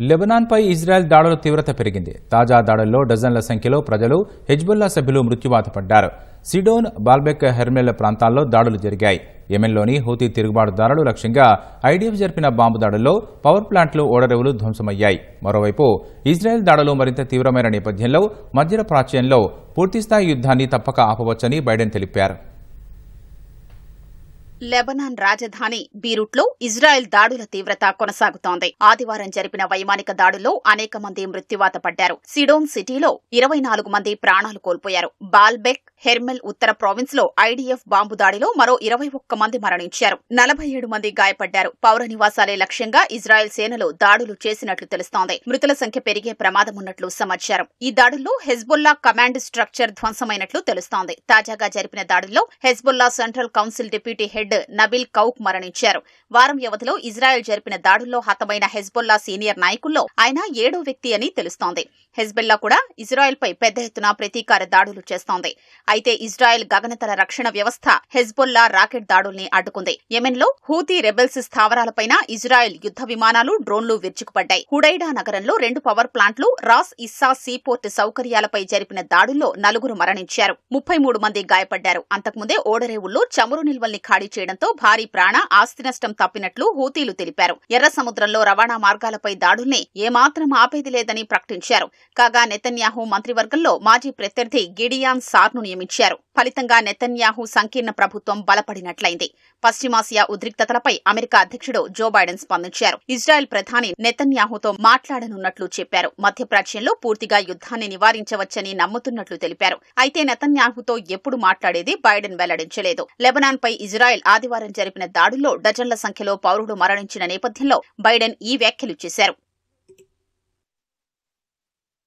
లెబనాన్పై Israel దాడుల తీవ్రత పెరిగింది. తాజా దాడుల్లో డజన్ల సంఖ్యలో ప్రజలు హెజ్బుల్లా సభ్యులు మృత్యువాత పడ్డారు. సిడోన్ బాల్బెక్ హెర్మెల్ ప్రాంతాల్లో దాడులు జరిగాయి. యెమెన్లోని హూతీ తిరుగుబాటుదారులు లక్ష్యంగా ఐడీఎఫ్ జరిపిన బాంబు దాడుల్లో పవర్ ప్లాంట్లు ఓడరేవులు ధ్వంసమయ్యాయి. మరోవైపు ఇజ్రాయెల్ దాడులు మరింత తీవ్రమైన నేపథ్యంలో మధ్య ప్రాచ్యంలో పూర్తిస్థాయి యుద్ధాన్ని తప్పక ఆపవచ్చని బైడెన్ తెలిపారు. లెబనాన్ రాజధాని బీరుట్లో ఇజ్రాయెల్ దాడుల తీవ్రత కొనసాగుతోంది. ఆదివారం జరిపిన వైమానిక దాడుల్లో అనేక మంది మృత్యువాత పడ్డారు. సిడోన్ సిటీలో ఇరవై నాలుగు మంది ప్రాణాలు కోల్పోయారు. బాల్బెక్ హెర్మెల్ ఉత్తర ప్రావిన్స్లో ఐడీఎఫ్ బాంబు దాడిలో మరో ఇరవై ఒక్క మంది మరణించారు. నలభై ఏడు మంది గాయపడ్డారు. పౌర నివాసాలే లక్ష్యంగా ఇజ్రాయెల్ సేనలు దాడులు చేసినట్లు తెలుస్తోంది. మృతుల సంఖ్య పెరిగే ప్రమాదమున్నట్లు సమాచారం. ఈ దాడుల్లో హెజ్బుల్లా కమాండ్ స్ట్రక్చర్ ధ్వంసమైనట్లు తెలుస్తోంది. తాజాగా జరిపిన దాడుల్లో Hezbollah central council deputy head Nabil Kaouk మరణించారు. వారం వ్యవధిలో ఇజ్రాయెల్ జరిపిన దాడుల్లో హతమైన హెజ్బుల్లా సీనియర్ నాయకుల్లో ఆయన ఏడో వ్యక్తి అని తెలుస్తోంది. హెజ్బుల్లా కూడా ఇజ్రాయెల్ పై పెద్ద ఎత్తున ప్రతీకార దాడులు చేస్తోంది. అయితే ఇజ్రాయెల్ గగనతల రక్షణ వ్యవస్థ హెజ్బుల్లా రాకెట్ దాడుల్ని అడ్డుకుంది. యెమెన్లో హూతీ రెబెల్స్ స్థావరాలపైన ఇజ్రాయెల్ యుద్ధ విమానాలు డ్రోన్లు విరుచుకుపడ్డాయి. హుడైడా నగరంలో రెండు పవర్ ప్లాంట్లు రాస్ ఇస్సా సీపోర్ట్ సౌకర్యాలపై జరిపిన దాడుల్లో నలుగురు మరణించారు. ముప్పై మూడు మంది గాయపడ్డారు. అంతకుముందే ఓడరేవుల్లో చమురు నిల్వల్ని ఖాళీ చేయడంతో భారీ ప్రాణ ఆస్తి నష్టం తప్పినట్లు హూతీలు తెలిపారు. ఎర్ర సముద్రంలో రవాణా మార్గాలపై దాడుల్ని ఏమాత్రం ఆపేది లేదని ప్రకటించారు. కాగా నెతన్యాహు మంత్రివర్గంలో మాజీ ప్రత్యర్థి గిడియాన్ సార్ను నియమించారు. ఫలితంగా నెతన్యాహు సంకీర్ణ ప్రభుత్వం బలపడినట్లయింది. పశ్చిమాసియా ఉద్రిక్తతలపై అమెరికా అధ్యక్షుడు జో బైడెన్ స్పందించారు. ఇజ్రాయెల్ ప్రధాని నెతన్యాహుతో మాట్లాడనున్నట్లు చెప్పారు. మధ్యప్రాచ్యంలో పూర్తిగా యుద్ధాన్ని నివారించవచ్చని నమ్ముతున్నట్లు తెలిపారు. అయితే నెతన్యాహుతో ఎప్పుడు మాట్లాడేది బైడెన్ వెల్లడించలేదు. లెబనాన్ పై ఇజ్రాయెల్ ఆదివారం జరిపిన దాడుల్లో డజన్ల సంఖ్యలో పౌరులు మరణించిన నేపథ్యంలో బైడెన్ ఈ వ్యాఖ్యలు చేశారు.